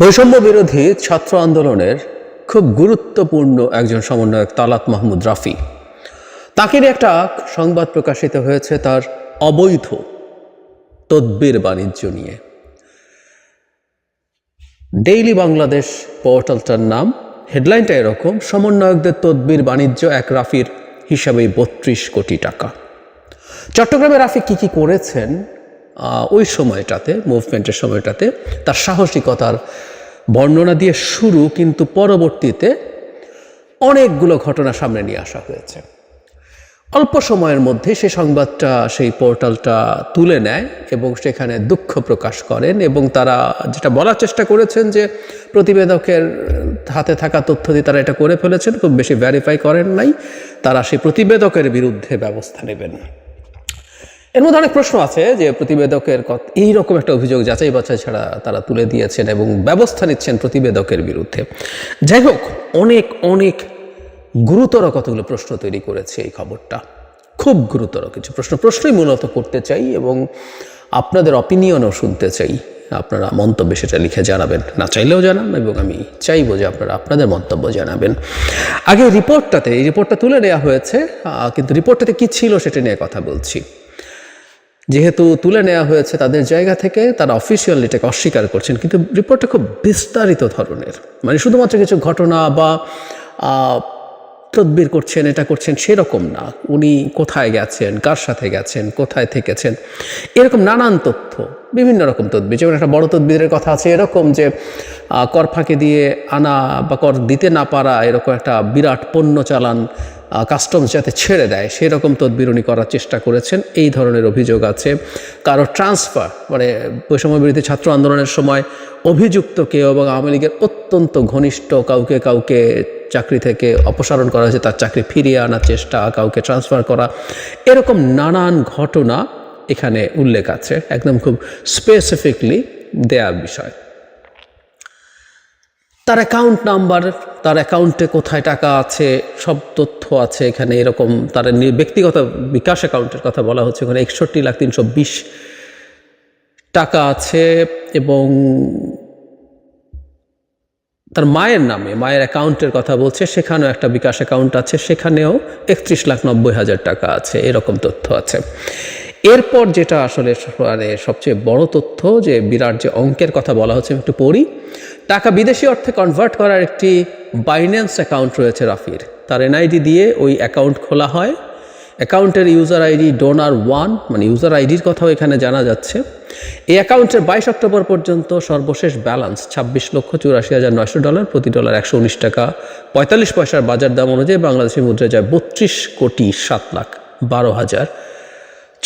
বৈষম্য বিরোধী ছাত্র আন্দোলনের খুব গুরুত্বপূর্ণ একজন সমন্বয়ক তালাত মাহমুদ রাফি। তাকে একটা সংবাদ প্রকাশিত হয়েছে তার অবৈধ তদ্বির বাণিজ্য নিয়ে। ডেইলি বাংলাদেশ পোর্টালটার নাম, হেডলাইনটা এরকম, সমন্বয়কদের তদ্বির বাণিজ্য এক রাফির হিসাবে বত্রিশ কোটি টাকা। চট্টগ্রামে রাফি কি কি করেছেন ওই সময়টাতে মুভমেন্টের সময়টাতে তার সাহসিকতার বর্ণনা দিয়ে শুরু, কিন্তু পরবর্তীতে অনেকগুলো ঘটনা সামনে নিয়ে আসা হয়েছে। অল্প সময়ের মধ্যে সে সংবাদটা, সেই পোর্টালটা তুলে নেয় এবং সেখানে দুঃখ প্রকাশ করেন এবং তারা যেটা বলার চেষ্টা করেছেন যে প্রতিবেদকের হাতে থাকা তথ্য দিয়ে তারা এটা করে ফেলেছেন, খুব বেশি ভ্যারিফাই করেন নাই। তারা সেই প্রতিবেদকের বিরুদ্ধে ব্যবস্থা নেবেন। এর মধ্যে অনেক প্রশ্ন আছে যে প্রতিবেদকের এইরকম একটা অভিযোগ যাচাই বাছাই ছাড়া তারা তুলে দিয়েছেন এবং ব্যবস্থা নিচ্ছেন প্রতিবেদকের বিরুদ্ধে। যাই হোক, অনেক অনেক গুরুতর কতগুলো প্রশ্ন তৈরি করেছে এই খবরটা। খুব গুরুতর কিছু প্রশ্ন। প্রশ্নই মূলত করতে চাই এবং আপনাদের অপিনিয়নও শুনতে চাই। আপনারা মন্তব্যে সেটা লিখে জানাবেন। না চাইলেও জানান এবং আমি চাইব যে আপনারা আপনাদের মন্তব্য জানাবেন। আগে রিপোর্টটাতে এই রিপোর্টটা তুলে নেওয়া হয়েছে কিন্তু রিপোর্টটাতে কি ছিল সেটা নিয়ে কথা বলছি। যেহেতু তুলে নেওয়া হয়েছে তাদের জায়গা থেকে, তারা অফিসিয়ালি এটাকে অস্বীকার করছেন। কিন্তু রিপোর্টটা খুব বিস্তারিত ধরনের। মানে শুধুমাত্র কিছু ঘটনা বা তদবির করছেন, এটা করছেন সেরকম না। উনি কোথায় গেছেন, কার সাথে গেছেন, কোথায় থেকেছেন, এরকম নানান তথ্য, বিভিন্ন রকম তদবির। যেমন একটা বড় তদবিরের কথা আছে এরকম যে কর ফাঁকে দিয়ে আনা বা কর দিতে না পারা এরকম একটা বিরাট পণ্য চালান কাস্টমস যাতে ছেড়ে দেয়, সেরকম তদবিরণী করার চেষ্টা করেছেন। এই ধরনের অভিযোগ আছে। কারও ট্রান্সফার মানে বৈষম্য বিরোধী ছাত্র আন্দোলনের সময় অভিযুক্ত কেউ এবং আওয়ামী লীগের অত্যন্ত ঘনিষ্ঠ কাউকে কাউকে চাকরি থেকে অপসারণ করা হয়েছে, তার চাকরি ফিরিয়ে আনার চেষ্টা, কাউকে ট্রান্সফার করা, এরকম নানান ঘটনা এখানে উল্লেখ আছে। একদম খুব স্পেসিফিকলি দেয়ার বিষয়। তার অ্যাকাউন্ট নাম্বার তার অ্যাকাউন্টে কোথায় টাকা আছে, সব তথ্য আছে এখানে এরকম তার ব্যক্তিগত বিকাশ অ্যাকাউন্টের কথা বলা হচ্ছে। ওখানে একষট্টি লাখ তিনশো বিশ টাকা আছে এবং তার মায়ের নামে, মায়ের অ্যাকাউন্টের কথা বলছে, সেখানেও একটা বিকাশ অ্যাকাউন্ট আছে, সেখানেও একত্রিশ লাখ নব্বই হাজার টাকা আছে, এরকম তথ্য আছে। এরপর যেটা আসলে মানে সবচেয়ে বড় তথ্য যে বিরাট যে অঙ্কের কথা বলা হচ্ছে, আমি একটু পড়ি। টাকা বিদেশি অর্থে কনভার্ট করার একটি বাইন্যান্স অ্যাকাউন্ট রয়েছে রাফির। তার এনআইডি দিয়ে ওই অ্যাকাউন্ট খোলা হয়। অ্যাকাউন্টের ইউজার আইডি ডোনার ওয়ান মানে ইউজার আইডির কথাও এখানে জানা যাচ্ছে। এই অ্যাকাউন্টের বাইশ অক্টোবর পর্যন্ত সর্বশেষ ব্যালেন্স ছাব্বিশ লক্ষ চুরাশি হাজার নয়শো ডলার প্রতি ডলার একশো উনিশ টাকা। পঁয়তাল্লিশ পয়সার বাজার দাম অনুযায়ী বাংলাদেশি মুদ্রায় যায় বত্রিশ কোটি সাত লাখ বারো হাজার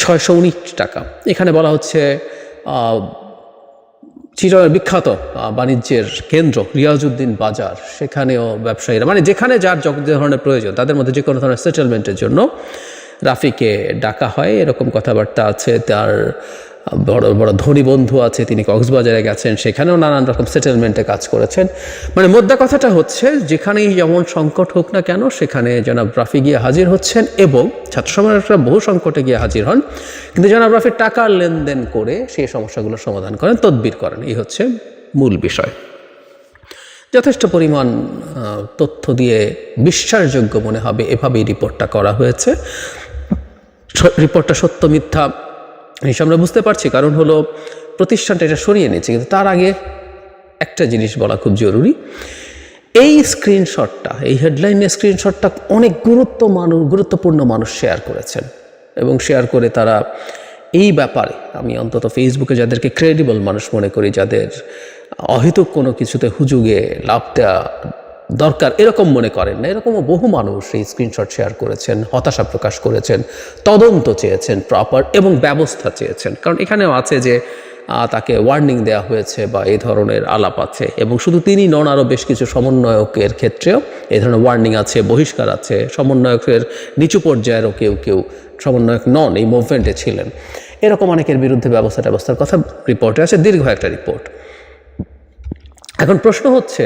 ছয়শো উনিশ টাকা। এখানে বলা হচ্ছে আহ, চিরনের বিখ্যাত বাণিজ্যের কেন্দ্র রিয়াজউদ্দিন বাজার। সেখানেও ব্যবসায়ীরা মানে যেখানে যার যত ধরনের প্রয়োজন তাদের মধ্যে যে কোনো ধরনের সেটেলমেন্টের জন্য রাফিকে ডাকা হয়। এরকম কথাবার্তা আছে তার বড় বড় ধনী বন্ধু আছে, তিনি কক্সবাজারে গেছেন, সেখানেও নানান রকম সেটেলমেন্টে কাজ করেছেন। মানে মোদ্দা কথাটা হচ্ছে, যেখানেই যেমন সংকট হোক না কেন, সেখানে জনাব রাফি গিয়ে হাজির হচ্ছেন এবং ছাত্র সমাজরা বহু সংকটে গিয়ে হাজির হন। কিন্তু জনাব রাফি টাকার লেনদেন করে সেই সমস্যাগুলোর সমাধান করেন, তদবির করেন। এই হচ্ছে মূল বিষয়। যথেষ্ট পরিমাণ তথ্য দিয়ে বিশ্বাসযোগ্য মনে হবে, এভাবেই রিপোর্টটা করা হয়েছে। রিপোর্টটা সত্য মিথ্যা। হিসেবে আমরা বুঝতে পারছি। কারণ হলো প্রতিষ্ঠানটা এটা সরিয়ে নিচ্ছে কিন্তু তার আগে একটা জিনিস বলা খুব জরুরি। এই স্ক্রিনশটটা এই হেডলাইনের স্ক্রিনশটটা অনেক গুরুত্ব মানুষ গুরুত্বপূর্ণ মানুষ শেয়ার করেছেন। এবং শেয়ার করে তারা এই ব্যাপারে, আমি অন্তত ফেসবুকে যাদেরকে ক্রেডিবল মানুষ মনে করি, যাদের অহেতুক কোনো কিছুতে হুজুগে লাভ দেওয়া দরকার, এরকম মনে করেন না। এরকমও বহু মানুষ এই স্ক্রিনশট শেয়ার করেছেন, হতাশা প্রকাশ করেছেন, তদন্ত চেয়েছেন প্রপার এবং ব্যবস্থা চেয়েছেন। কারণ এখানেও আছে যে তাকে ওয়ার্নিং দেওয়া হয়েছে বা এই ধরনের আলাপ আছে এবং শুধু তিনি নন, আরও বেশ কিছু সমন্বয়কের ক্ষেত্রেও এই ধরনের ওয়ার্নিং আছে, বহিষ্কার আছে। সমন্বয়কের নিচু পর্যায়েরও কেউ কেউ সমন্বয়ক নন, এই মুভমেন্টে ছিলেন। এরকম অনেকের বিরুদ্ধে ব্যবস্থা ব্যবস্থার কথা রিপোর্টে আছে, দীর্ঘ একটা রিপোর্ট এখন প্রশ্ন হচ্ছে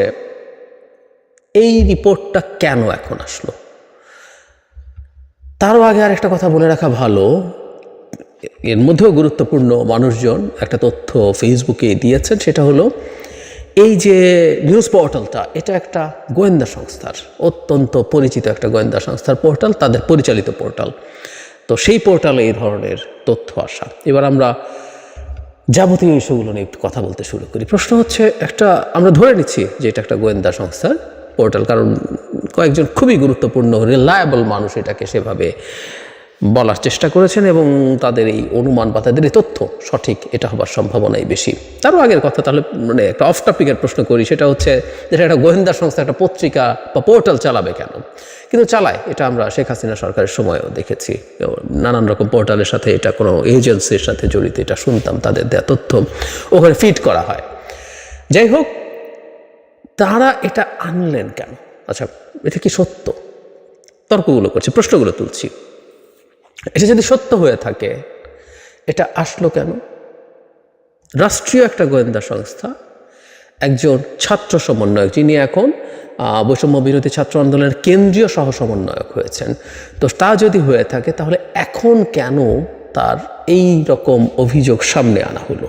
এই রিপোর্টটা কেন এখন আসলো? তারও আগে আর একটা কথা বলে রাখা ভালো। এর মধ্যেও গুরুত্বপূর্ণ মানুষজন একটা তথ্য ফেসবুকে দিয়েছেন, সেটা হলো এই যে নিউজ পোর্টালটা, এটা একটা গোয়েন্দা সংস্থার, অত্যন্ত পরিচিত একটা গোয়েন্দা সংস্থার পোর্টাল, তাদের পরিচালিত পোর্টাল। তো সেই পোর্টালে এই ধরনের তথ্য আসা। এবার আমরা যাবতীয় ইস্যুগুলো নিয়ে একটু কথা বলতে শুরু করি। প্রশ্ন হচ্ছে একটা, আমরা ধরে নিচ্ছি যে এটা একটা গোয়েন্দা সংস্থার পোর্টাল কারণ কয়েকজন খুবই গুরুত্বপূর্ণ রিলায়েবল মানুষ এটাকে সেভাবে বলার চেষ্টা করেছেন এবং তাদের এই অনুমান বা তাদের এই তথ্য সঠিক, এটা হবার সম্ভাবনাই বেশি। তারও আগের কথা, তাহলে মানে একটা অফ টপিকের প্রশ্ন করি, সেটা হচ্ছে যেটা একটা গোয়েন্দা সংস্থা, একটা পত্রিকা বা পোর্টাল চালাবে কেন? কিন্তু চালায়, এটা আমরা শেখ হাসিনা সরকারের সময়ও দেখেছি। নানান রকম পোর্টালের সাথে এটা, কোনো এজেন্সির সাথে জড়িত, এটা শুনতাম, তাদের দেওয়া তথ্য ওখানে ফিট করা হয়। যাই হোক তারা এটা আনলেন কেন? আচ্ছা এটা কি সত্য? তর্কগুলো করছি, প্রশ্নগুলো তুলছি। এটা যদি সত্য হয়ে থাকে, এটা আসলো কেন? রাষ্ট্রীয় একটা গোয়েন্দা সংস্থা, একজন ছাত্র সমন্বয়ক, যিনি এখন বৈষম্য বিরোধী ছাত্র আন্দোলনের কেন্দ্রীয় সহ সমন্বয়ক হয়েছেন। তো তা যদি হয়ে থাকে, তাহলে এখন কেন তার এই রকম অভিযোগ সামনে আনা হলো?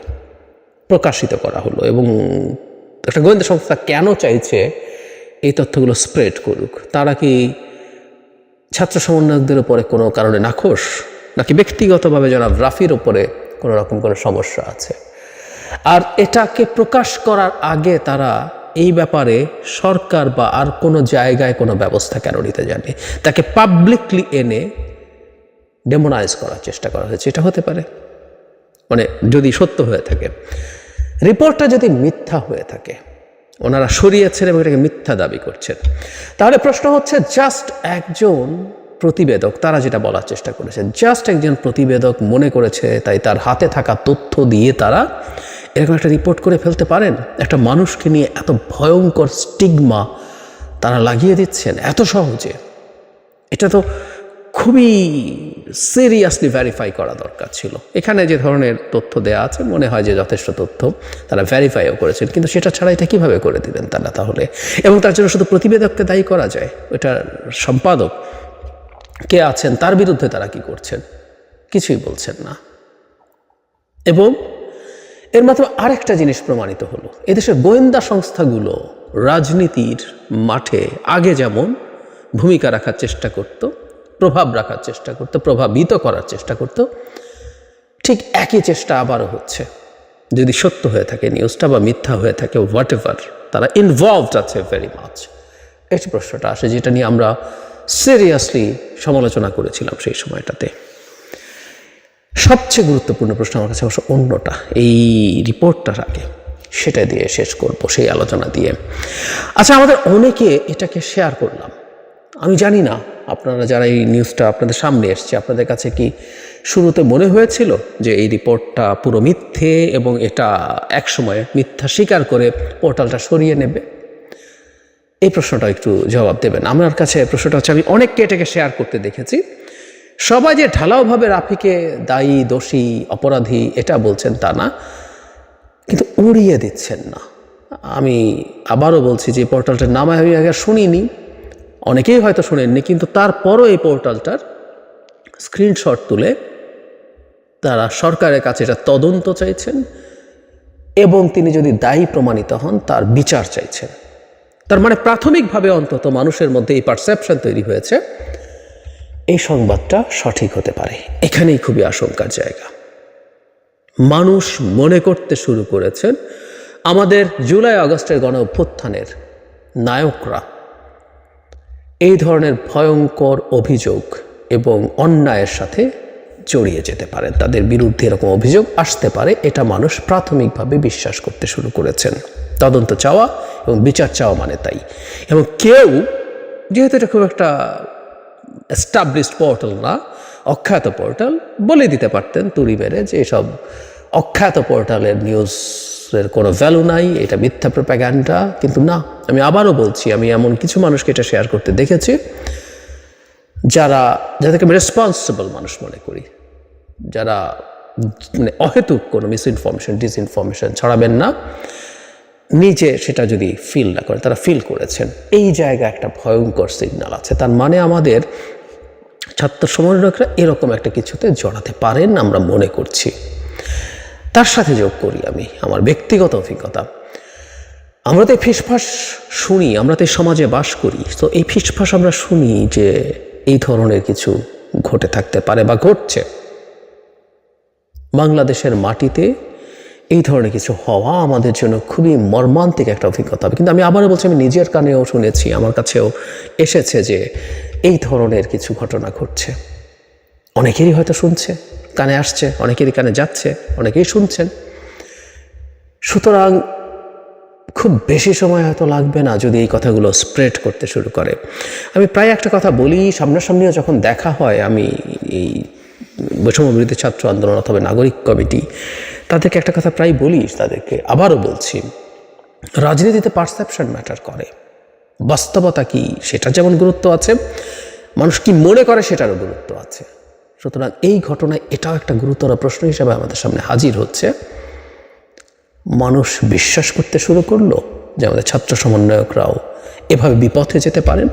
প্রকাশিত করা হলো এবং একটা গোয়েন্দা সংস্থা কেন চাইছে এই তথ্যগুলো স্প্রেড করুক? তারা কি ছাত্র সমন্বয়কদের উপরে কোনো কারণে নাখোশ? নাকি ব্যক্তিগতভাবে জনাব রাফির উপরে কোনো রকম কোনো সমস্যা আছে? আর এটাকে প্রকাশ করার আগে তারা এই ব্যাপারে সরকার বা আর কোনো জায়গায় কোনো ব্যবস্থা কেন নিতে জানে তাকে পাবলিকলি এনে ডেমোনাইজ করার চেষ্টা করা হয়েছে। এটা হতে পারে। মানে যদি সত্য হয়ে থাকে। রিপোর্টটা যদি মিথ্যা হয়ে থাকে, ওনারা সরিয়েছেন এবং এটাকে মিথ্যা দাবি করছেন। তাহলে প্রশ্ন হচ্ছে জাস্ট একজন প্রতিবেদক, তারা যেটা বলার চেষ্টা করেছেন জাস্ট একজন প্রতিবেদক মনে করেছে, তাই তার হাতে থাকা তথ্য দিয়ে তারা এরকম একটা রিপোর্ট করে ফেলতে পারেন? একটা মানুষকে নিয়ে এত ভয়ঙ্কর স্টিগমা তারা লাগিয়ে দিচ্ছেন, এত সহজে? এটা তো খুবই সিরিয়াসলি ভ্যারিফাই করা দরকার ছিল। এখানে যে ধরনের তথ্য দেওয়া আছে, মনে হয় যে যথেষ্ট তথ্য তারা ভেরিফাইও করেছেন। কিন্তু সেটা ছাড়া এটা কীভাবে করে দিলেন তারা তাহলে? এবং তার জন্য শুধু প্রতিবেদককে দায়ী করা যায়? ওইটা সম্পাদক কে আছেন, তার বিরুদ্ধে তারা কি করছেন? কিছুই বলছেন না। এবং এর মাত্র আরেকটা জিনিস প্রমাণিত হলো। এদেশের গোয়েন্দা সংস্থাগুলো রাজনীতির মাঠে আগে যেমন ভূমিকা রাখার চেষ্টা করত প্রভাব রাখার চেষ্টা করত, প্রভাবিত করার চেষ্টা করত। ঠিক একই চেষ্টা আবারও হচ্ছে। যদি সত্য হয়ে থাকে, নিউজটা বা মিথ্যা হয়ে থাকে হোয়াট এভার তারা ইনভলভড আছে ভেরি মাচ এই প্রশ্নটা আসে, যেটা নিয়ে আমরা সিরিয়াসলি সমালোচনা করেছিলাম সেই সময়টাতে। সবচেয়ে গুরুত্বপূর্ণ প্রশ্ন আমার কাছে অবশ্য অন্যটা, এই রিপোর্টটার আগে। সেটা দিয়ে শেষ করব সেই আলোচনা দিয়ে। আচ্ছা আমাদের অনেকে এটাকে শেয়ার করলাম। আমি জানি না আপনারা যারা এই নিউজটা আপনাদের সামনে এসছে, আপনাদের কাছে কি শুরুতে মনে হয়েছিল যে এই রিপোর্টটা পুরো মিথ্যে এবং এটা একসময় মিথ্যা স্বীকার করে পোর্টালটা সরিয়ে নেবে? এই প্রশ্নটা একটু জবাব দেবেন। আমার কাছে প্রশ্নটা হচ্ছে, আমি অনেককে এটাকে শেয়ার করতে দেখেছি। সবাই যে ঢালাওভাবে রাফিকে দায়ী, দোষী, অপরাধী, এটা বলছেন তা না। কিন্তু উড়িয়ে দিচ্ছেন না। আমি আবারও বলছি যে পোর্টালটার নাম আমি আগে শুনিনি। অনেকেই হয়তো শোনেননি, কিন্তু তারপরও এই পোর্টালটার স্ক্রিনশট তুলে তারা সরকারের কাছে এটা তদন্ত চাইছেন এবং তিনি যদি দায়ী প্রমাণিত হন, তার বিচার চাইছেন। তার মানে প্রাথমিকভাবে অন্তত মানুষের মধ্যে এই পারসেপশন তৈরি হয়েছে। এই সংবাদটা সঠিক হতে পারে। এখানেই খুবই আশঙ্কার জায়গা। মানুষ মনে করতে শুরু করেছেন, আমাদের জুলাই আগস্টের গণ অভ্যুত্থানের নায়করা এই ধরনের ভয়ঙ্কর অভিযোগ এবং অন্যায়ের সাথে জড়িয়ে যেতে পারেন তাদের বিরুদ্ধে এরকম অভিযোগ আসতে পারে, এটা মানুষ প্রাথমিকভাবে বিশ্বাস করতে শুরু করেছেন। তদন্ত চাওয়া এবং বিচার চাওয়া মানে তাই। এবং কেউ, যেহেতু এটা খুব একটা এস্টাবলিশড পোর্টাল না, অখ্যাত পোর্টাল বলে দিতে পারতেন তুড়ি মেরে যে এসব অখ্যাত পোর্টালের নিউজের কোনো ভ্যালু নাই, এটা মিথ্যা প্রোপাগ্যান্ডা কিন্তু না, আমি আবারও বলছি, আমি এমন কিছু মানুষকে এটা শেয়ার করতে দেখেছি, যারা যাদেরকে আমি রেসপন্সিবল মানুষ মনে করি, যারা মানে অহেতুক কোনো মিসইনফরমেশন ডিসইনফরমেশন ছড়াবেন না, নিজে সেটা যদি ফিল না করে, তারা ফিল করেছেন, এই জায়গায় একটা ভয়ঙ্কর সিগনাল আছে, তার মানে আমাদের ছাত্র সমন্বয়করা এরকম একটা কিছুতে জড়াতে পারেন, আমরা মনে করছি। তার সাথে যোগ করি আমি, আমার ব্যক্তিগত অভিজ্ঞতা। আমরা তো এই ফিসফাস শুনি, আমরা তো সমাজে বাস করি। তো এই ফিসফাস আমরা শুনি যে এই ধরনের কিছু ঘটে থাকতে পারে বা ঘটছে। বাংলাদেশের মাটিতে এই ধরনের কিছু হওয়া আমাদের জন্য খুবই মর্মান্তিক একটা অভিজ্ঞতা। হবে কিন্তু আমি আবারও বলছি, আমি নিজের কানেও শুনেছি, আমার কাছেও এসেছে যে এই ধরনের কিছু ঘটনা ঘটছে। অনেকেরই হয়তো শুনছে। কানে আসছে, অনেকেরই কানে যাচ্ছে, অনেকেই শুনছেন। সুতরাং খুব বেশি সময় হয়তো লাগবে না যদি এই কথাগুলো স্প্রেড করতে শুরু করে। আমি প্রায় একটা কথা বলি, সামনাসামনিও যখন দেখা হয়, আমি এই বৈষম্য বিরোধী ছাত্র আন্দোলন অথবা নাগরিক কমিটি, তাদেরকে একটা কথা প্রায় বলি, তাদেরকে আবারও বলছি। রাজনীতিতে পারসেপশন ম্যাটার করে। বাস্তবতা কি সেটা যেমন গুরুত্ব আছে, মানুষ কি মনে করে সেটারও গুরুত্ব আছে। সুতরাং এই ঘটনায় এটাও একটা গুরুতর প্রশ্ন হিসাবে আমাদের সামনে হাজির হচ্ছে। মানুষ বিশ্বাস করতে শুরু করল যে আমাদের ছাত্র সমন্বয়করাও এভাবে বিপথে যেতে পারেন।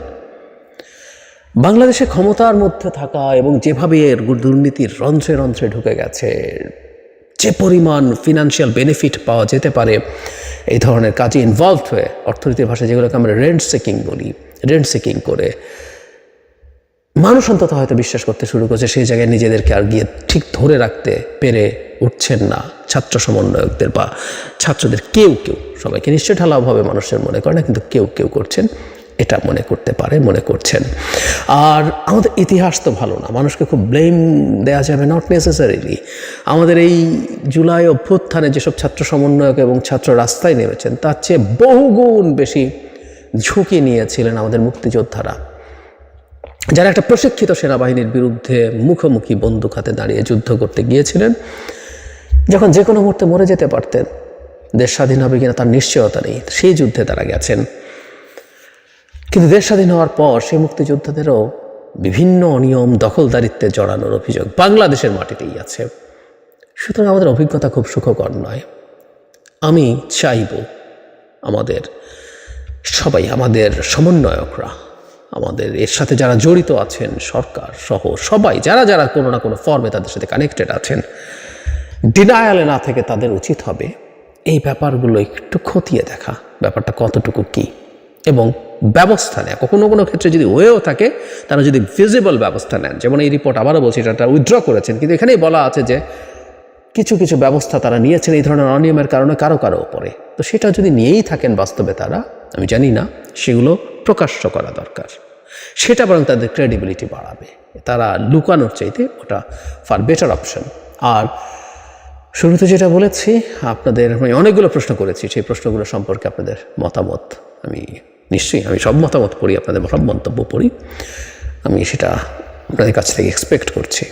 বাংলাদেশে ক্ষমতার মধ্যে থাকা এবং যেভাবে এর দুর্নীতির রন্ধ্রে রন্ধ্রে ঢুকে গেছে, যে পরিমাণ ফিনান্সিয়াল বেনিফিট পাওয়া যেতে পারে, এই ধরনের কাজে ইনভলভড হয়ে অর্থনীতির ভাষায় যেগুলোকে আমরা রেন্ট সেকিং বলি রেন্ট সেকিং করে মানুষ অন্তত হয়তো বিশ্বাস করতে শুরু করছে সেই জায়গায় নিজেদেরকে আর গিয়ে ঠিক ধরে রাখতে পেরে উঠছেন না ছাত্র সমন্বয়কদের বা ছাত্রদের কেউ কেউ। সবাইকে নিশ্চয় ঢালাওভাবে মানুষের মনে করে না, কিন্তু কেউ কেউ করছেন, এটা মনে করতে পারে, মনে করছেন। আর আমাদের ইতিহাস তো ভালো না, মানুষকে খুব ব্লেম দেওয়া যাবে নট নেসেসারিলি আমাদের এই জুলাই অভ্যুত্থানে যেসব ছাত্র সমন্বয়ক এবং ছাত্র রাস্তায় নেমেছেন, তার চেয়ে বহুগুণ বেশি ঝুঁকি নিয়েছিলেন আমাদের মুক্তিযোদ্ধারা। যারা একটা প্রশিক্ষিত সেনাবাহিনীর বিরুদ্ধে মুখোমুখি বন্দুক হাতে দাঁড়িয়ে যুদ্ধ করতে গিয়েছিলেন, যখন যে কোনো মুহূর্তে মরে যেতে পারতেন, দেশ স্বাধীন হবে কিনা তার নিশ্চয়তা নেই, সেই যুদ্ধে তারা গেছেন। কিন্তু দেশ স্বাধীন হওয়ার পর সেই মুক্তিযোদ্ধাদেরও বিভিন্ন অনিয়ম, দখলদারিত্বে জড়ানোর অভিযোগ বাংলাদেশের মাটিতেই আছে। সুতরাং আমাদের অভিজ্ঞতা খুব সুখকর নয়। আমি চাইব আমাদের সবাই, আমাদের সমন্বয়করা আমাদের, এর সাথে যারা জড়িত আছেন সরকার সহ সবাই, যারা যারা কোনো না কোনো ফর্মে তাদের সাথে কানেক্টেড আছেন ডিনায়ালে না থেকে তাদের উচিত হবে এই ব্যাপারগুলো একটু খতিয়ে দেখা, ব্যাপারটা কতটুকু কি? এবং ব্যবস্থা নেয়, কখনো কোনো ক্ষেত্রে যদি হয়েও থাকে, তারা যদি ভিজিবল ব্যবস্থা নেন, যেমন এই রিপোর্ট আবারও বলছি, এটা উইথড্র করেছেন, কিন্তু এখানেই বলা আছে যে কিছু কিছু ব্যবস্থা তারা নিয়েছেন এই ধরনের অনিয়মের কারণে কারও কারও উপরে। তো সেটা যদি নিয়েই থাকেন বাস্তবে তারা, আমি জানি না, সেগুলো প্রকাশ্য করা দরকার। সেটা বরং তাদের ক্রেডিবিলিটি বাড়াবে। তারা লুকানোর চাইতে ওটা ফার বেটার অপশন আর শুরুতে যেটা বলেছি, আপনাদের আমি অনেকগুলো প্রশ্ন করেছি, সেই প্রশ্নগুলো সম্পর্কে আপনাদের মতামত আমি নিশ্চয়ই, আমি সব মতামত পড়ি, আপনাদের সব মন্তব্য পড়ি। আমি সেটা আপনাদের কাছ থেকে এক্সপেক্ট করছি।